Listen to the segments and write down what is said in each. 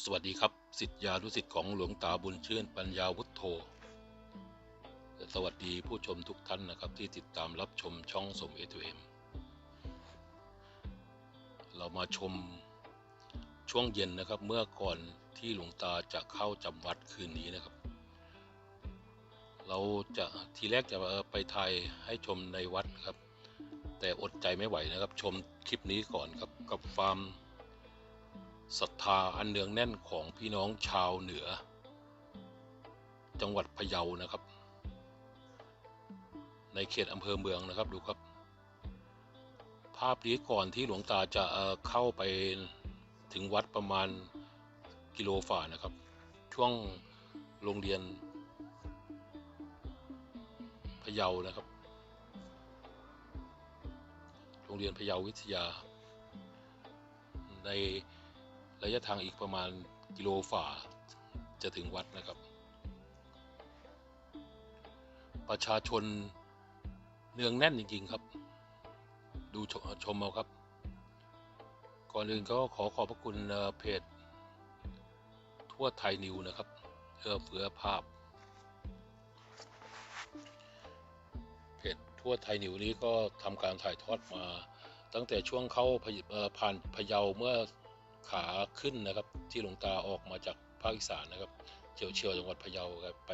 สวัสดีครับสิทธิยานุสิทธิ์ของหลวงตาบุญชื่นปัญญาวุฒโธสวัสดีผู้ชมทุกท่านนะครับที่ติดตามรับชมช่องสมเอทเอ็มเรามาชมช่วงเย็นนะครับเมื่อก่อนที่หลวงตาจะเข้าจำวัดคืนนี้นะครับ เราจะทีแรกจะไปถ่ายให้ชมในวัดครับ แต่อดใจไม่ไหวนะครับ ชมคลิปนี้ก่อนครับกับฟาร์ม ศรัทธาอันเนืองแน่นของพี่น้องชาวเหนือ จังหวัดพะเยานะครับ ในเขตอำเภอเมืองนะครับดูครับ ภาพนี้ก่อนที่หลวงตาจะเอ่อเข้าไปถึงวัดประมาณกิโลฝ่านะครับ ช่วงโรงเรียนพะเยานะครับ โรงเรียนพะเยาวิทยาใน ระยะทางอีกประมาณกิโลฝ่าจะถึงวัดนะครับ ประชาชนเนืองแน่นจริง ๆ ครับ ดูชมชมเอาครับ ก่อนอื่นก็ขอขอบพระคุณเพจ ทั่วไทยนิวนะครับเอื้อเฟื้อภาพ เพจทั่วไทยนิวนี้ก็ทำการถ่ายทอดมา ตั้งแต่ช่วงเข้าผ่านพะเยาเมื่อ ขาขึ้นนะครับ ที่หลวงตาออกมาจากภาคอีสานนะครับเฉียวเฉียวจังหวัดพะเยาครับไป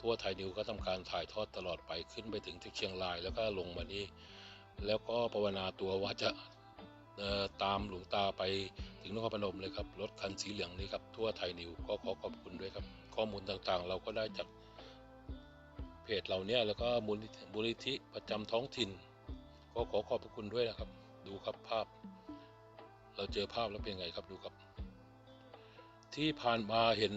ทั่วไทยนิวก็ทำการถ่ายทอดตลอดไปขึ้นไปถึงที่เชียงรายแล้วก็ลงมานี่แล้วก็ภาวนาตัวว่าจะตามหลวงตาไปถึงนครพนมเลยครับรถคันสีเหลืองนี้ครับทั่วไทยนิวก็ขอขอบคุณด้วยครับ ข้อมูลต่างๆ เราก็ได้จากเพจเราเนี่ยแล้วก็มูลนิธิประจำท้องถิ่น ก็ขอขอบคุณด้วยนะครับ ดูครับภาพ เราเจอภาพแล้วเป็นไงครับดูครับ ที่ผ่านมาเห็น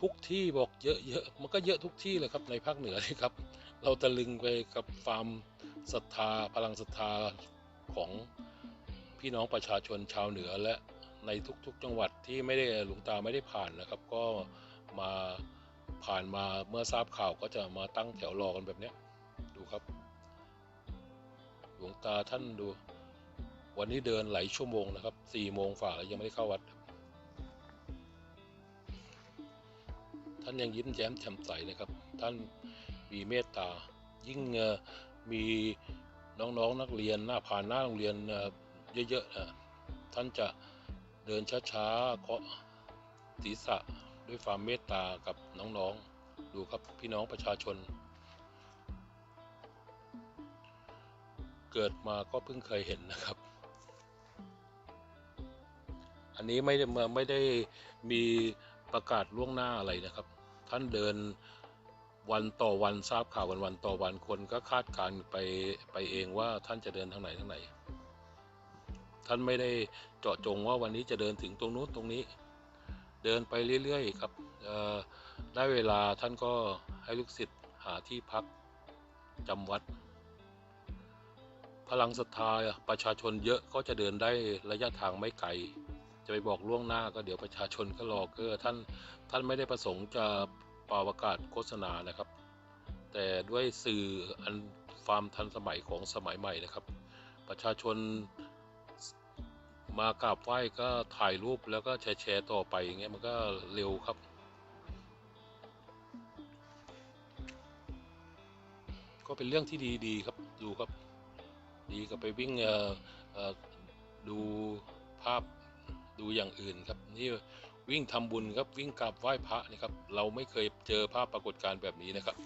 ทุกที่บอกเยอะๆมันก็เยอะทุกที่เลยครับในภาคเหนือนี่ครับ เราตะลึงไปกับฟามศรัทธาพลังศรัทธาของพี่น้องประชาชนชาวเหนือและในทุกๆ จังหวัดที่ไม่ได้หลวงตาไม่ได้ผ่านนะครับ ก็มาผ่านมาเมื่อทราบข่าวก็จะมาตั้งแถวรอกันแบบนี้ดูครับ หลวงตาท่านดู วันนี้เดินหลายชั่วโมงนะครับสี่โมงฝ่าแล้วยังไม่ได้เข้าวัด ท่านยังยิ้มแย้มแจ่มใสนะครับ ท่านมีเมตตา ยิ่งเอ่อมีน้องๆนักเรียนหน้าผ่านหน้าโรงเรียนเอ่อเยอะๆนะท่านจะเดินช้าๆเคาะศีรษะด้วยความเมตตากับน้องๆ ดูครับพี่น้องประชาชน เกิดมาก็เพิ่งเคยเห็นนะครับ อันนี้ไม่ได้มาไม่ได้มีประกาศล่วงหน้าอะไรนะครับ ท่านเดินวันต่อวันทราบข่าววันวันต่อวันคนก็คาดการณ์ไปไปเองว่าท่านจะเดินทางไหนทางไหน ท่านไม่ได้เจาะจงว่าวันนี้จะเดินถึงตรงนู้นตรงนี้ เดินไปเรื่อยๆครับเออได้เวลาท่านก็ให้ลูกศิษย์หาที่พักจำวัด พลังศรัทธาประชาชนเยอะก็จะเดินได้ระยะทางไม่ไกล จะไปบอกล่วงหน้าก็เดี๋ยวประชาชนก็รอเกอท่านท่านไม่ได้ประสงค์จะเป่าประกาศโฆษณานะครับ แต่ด้วยสื่ออันความทันสมัยของสมัยใหม่นะครับ ประชาชนมากราบไหว้ก็ถ่ายรูปแล้วก็แชร์แชร์ต่อไปอย่างเงี้ยมันก็เร็วครับ ก็เป็นเรื่องที่ดีๆครับดูครับ ดีกับไปวิ่งดูภาพ ดูอย่างอื่นครับนี่วิ่งทำบุญครับวิ่งกราบไหว้พระนี่ครับ เราไม่เคยเจอภาพปรากฏการณ์แบบนี้นะครับ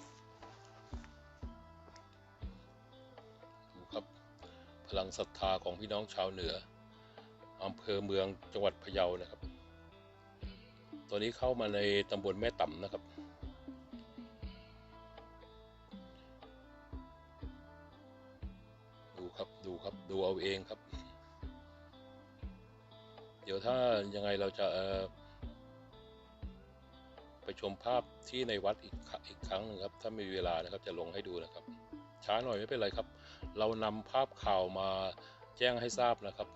ดูครับพลังศรัทธาของพี่น้องชาวเหนืออำเภอเมืองจังหวัดพะเยานะครับ ตอนนี้เข้ามาในตำบลแม่ต่ำนะครับดูครับดูครับดูเอาเองครับ ดี๋ยวถ้ายังไงเราจะไปชมภาพที่ในวัดอีกครั้งอีกครั้งหนึงครับ ถ้ามีเวลานะครับจะลงให้ดูนะครับ ช้าหน่อยไม่เป็นไรครับ เรานำภาพข่าวมาแจ้งให้ทราบนะครับ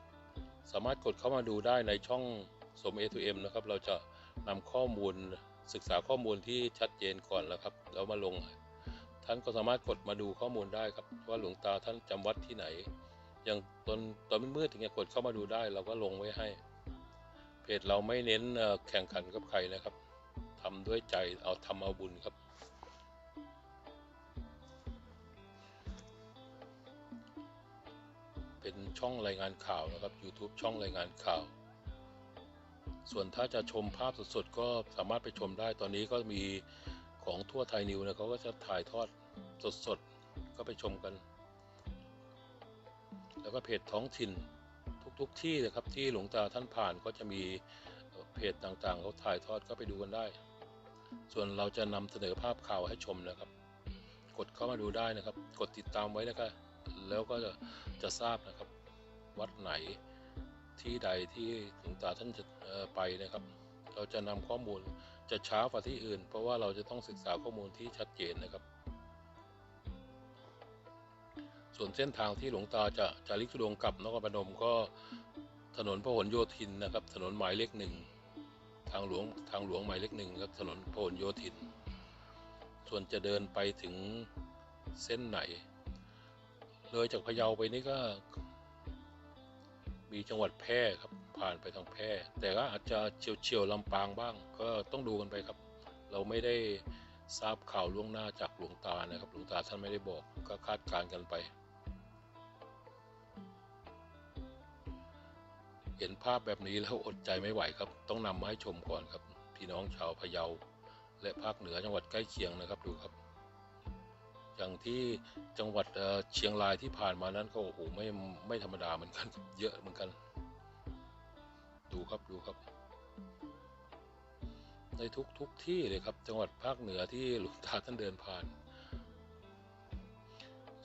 สามารถกดเข้ามาดูได้ในช่องสม A2M นะครับ เราจะนำข้อมูลศึกษาข้อมูลที่ชัดเจนก่อนแล้วครับแล้วมาลง ท่านก็สามารถกดมาดูข้อมูลได้ครับ ว่าหลวงตาท่านจำวัดที่ไหน อย่างตอนตอนมืดๆถึงจะกดเข้ามาดูได้ เราก็ลงไว้ให้ เพจเราไม่เน้นแข่งขันกับใครนะครับทำด้วยใจเอาทำเอาบุญครับ เป็นช่องรายงานข่าวนะครับ YouTube ช่องรายงานข่าว ส่วนถ้าจะชมภาพสดๆก็สามารถไปชมได้ตอนนี้ก็มีของทั่วไทยนิวนะเขาก็จะถ่ายทอดสดๆ ก็ไปชมกัน แล้วก็เพจท้องถิ่น ทุกที่นะครับที่หลวงตาท่านผ่านก็จะมีเพจต่างๆเขาถ่ายทอดก็ไปดูกันได้ ส่วนเราจะนำเสนอภาพข่าวให้ชมนะครับ กดเข้ามาดูได้นะครับ กดติดตามไว้นะครับแล้วก็จะจะทราบนะครับ วัดไหนที่ใดที่หลวงตาท่านจะไปนะครับ เราจะนำข้อมูลจะช้ากว่าที่อื่น เพราะว่าเราจะต้องศึกษาข้อมูลที่ชัดเจนนะครับ ส่วนเส้นทางที่หลวงตาจะจะลิกทุดงกลับนครพนมก็ถนนพหลโยธินนะครับ ถนนหมายเลขหนึ่งทางหลวงทางหลวงหมายเลขหนึ่งครับถนนพหลโยธิน ส่วนจะเดินไปถึงเส้นไหน เลยจากพะเยาไปนี่ก็ มีจังหวัดแพร่ครับผ่านไปทางแพร่ แต่ก็อาจจะเฉียวเฉียวลำปางบ้าง ก็ต้องดูกันไปครับ เราไม่ได้ทราบข่าวล่วงหน้าจากหลวงตานะครับ หลวงตาท่านไม่ได้บอกก็คาดการณ์กันไป เห็นภาพแบบนี้แล้วอดใจไม่ไหวครับ ต้องนำมาให้ชมก่อนครับ พี่น้องชาวพะเยา และภาคเหนือจังหวัดใกล้เคียงนะครับดูครับ อย่างที่จังหวัดเชียงรายที่ผ่านมานั้นก็โอ้โหไม่ไม่ธรรมดาเหมือนกันเยอะเหมือนกัน ดูครับดูครับ ในทุกทุกที่เลยครับ จังหวัดภาคเหนือที่หลวงตาท่านเดินผ่าน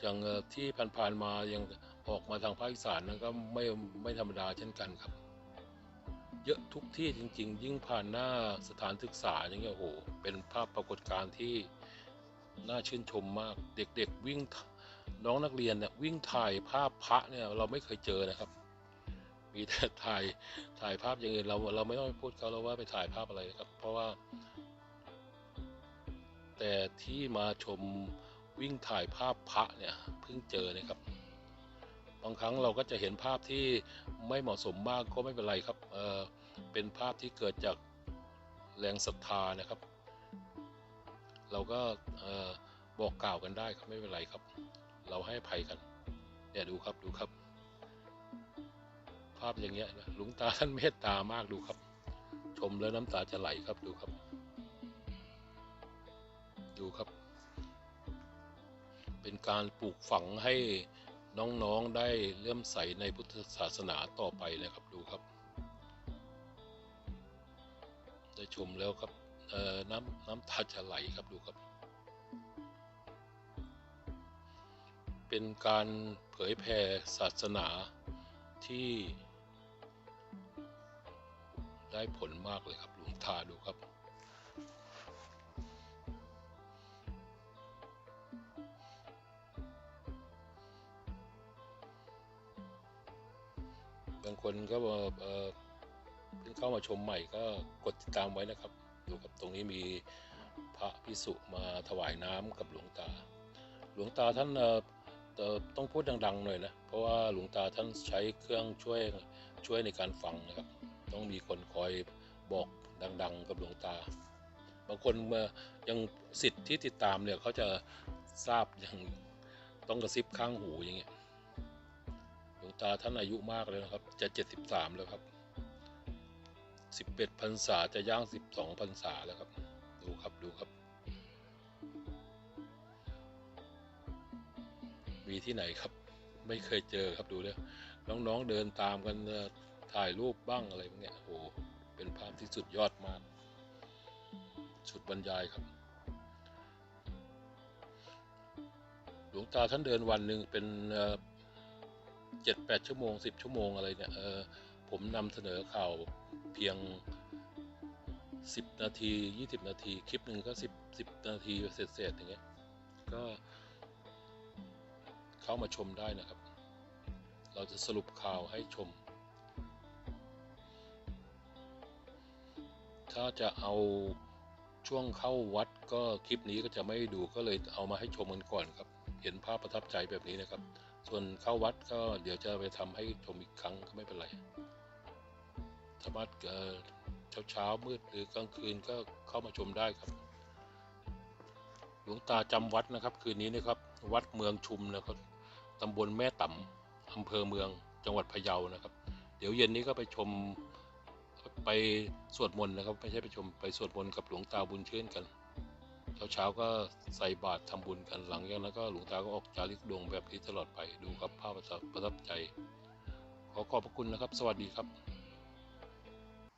อย่างที่ผ่านๆมายัง ออกมาทางภาคอีสานนั้นก็ไม่ไม่ธรรมดาเช่นกันครับ เยอะทุกที่จริง ๆ ยิ่งผ่านหน้าสถานศึกษาอย่างเงี้ยโอ้โหเป็นภาพปรากฏการณ์ที่น่าชื่นชมมากเด็กๆวิ่งน้องนักเรียนเนี่ยวิ่งถ่ายภาพพระเนี่ยเราไม่เคยเจอนะครับ มีแต่ถ่ายถ่ายภาพอย่างอื่นเราเราไม่ต้องไปพูดเขาแล้วว่าไปถ่ายภาพอะไรนะครับ เพราะว่า แต่ที่มาชมวิ่งถ่ายภาพพระเนี่ยเพิ่งเจอนะครับ บางครั้งเราก็จะเห็นภาพที่ไม่เหมาะสมมากก็ไม่เป็นไรครับเออเป็นภาพที่เกิดจากแรงศรัทธานะครับ เราก็เอ่อบอกกล่าวกันได้ครับไม่เป็นไรครับ เราให้ภัยกันเนี่ยดูครับดูครับ ภาพอย่างเงี้ยนะหลวงตาท่านเมตตามากดูครับ ชมแล้วน้ำตาจะไหลครับดูครับ ดูครับ เป็นการปลูกฝังให้ น้องๆได้เลื่อมใสในพุทธศาสนาต่อไปนะครับดูครับ ได้ชมแล้วครับน้ำน้ำตาจะไหลครับดูครับ เป็นการเผยแผ่ศาสนาที่ ได้ผลมากเลยครับหลวงตาดูครับ คนก็เออเพิ่งเข้ามาชมใหม่ก็กดติดตามไว้นะครับดูครับตรงนี้มีพระพิสุมาถวายน้ำกับหลวงตา หลวงตาท่านเออเออต้องพูดดังๆหน่อยนะ เพราะว่าหลวงตาท่านใช้เครื่องช่วยช่วยในการฟังนะครับ ต้องมีคนคอยบอกดัง ๆ กับหลวงตา บางคนเมื่อยังสิทธิ์ที่ติดตามเนี่ยเขาจะทราบอย่างต้องกระซิบข้างหูอย่างเงี้ย หลวงตาท่านอายุมากแล้วนะครับ จะเจ็ดสิบสามแล้วครับสิบเอ็ดพรรษาจะย่างสิบสองพรรษาแล้วครับ ดูครับดูครับ มีที่ไหนครับ ไม่เคยเจอครับดูเลยน้องๆเดินตามกันถ่ายรูปบ้างอะไรพวกเนี้ยโอ้โหเป็นภาพที่สุดยอดมาก สุดบรรยายครับหลวงตาท่านเดินวันหนึ่งเป็น เจ็ดแปดชั่วโมงสิบชั่วโมงอะไรเนี่ยเออผมนำเสนอข่าวเพียงสิบนาทียี่สิบนาทีคลิปหนึ่งก็สิบสิบนาทีเศษๆอย่างเงี้ยก็เข้ามาชมได้นะครับ เราจะสรุปข่าวให้ชม ถ้าจะเอาช่วงเข้าวัดก็คลิปนี้ก็จะไม่ดูก็เลยเอามาให้ชมกันก่อนครับ เห็นภาพประทับใจแบบนี้นะครับ ส่วนเข้าวัดก็เดี๋ยวจะไปทำให้ชมอีกครั้งก็ไม่เป็นไรสามารถเอ่อเช้าเช้ามืดหรือกลางคืนก็เข้ามาชมได้ครับ หลวงตาจำวัดนะครับ คืนนี้นะครับ วัดเมืองชุมนะครับตำบลแม่ต่ำอำเภอเมืองจังหวัดพะเยานะครับ เดี๋ยวเย็นนี้ก็ไปชมไปสวดมนต์นะครับ ไม่ใช่ไปชมไปสวดมนต์กับหลวงตาบุญชื่นกัน เช้าเช้าก็ใส่บาตรทำบุญกันหลังจากนั้นก็หลวงตาก็ออกจาริกดวงแบบนี้ตลอดไปดูครับภาพประทับใจ ขอขอบพระคุณนะครับ สวัสดีครับ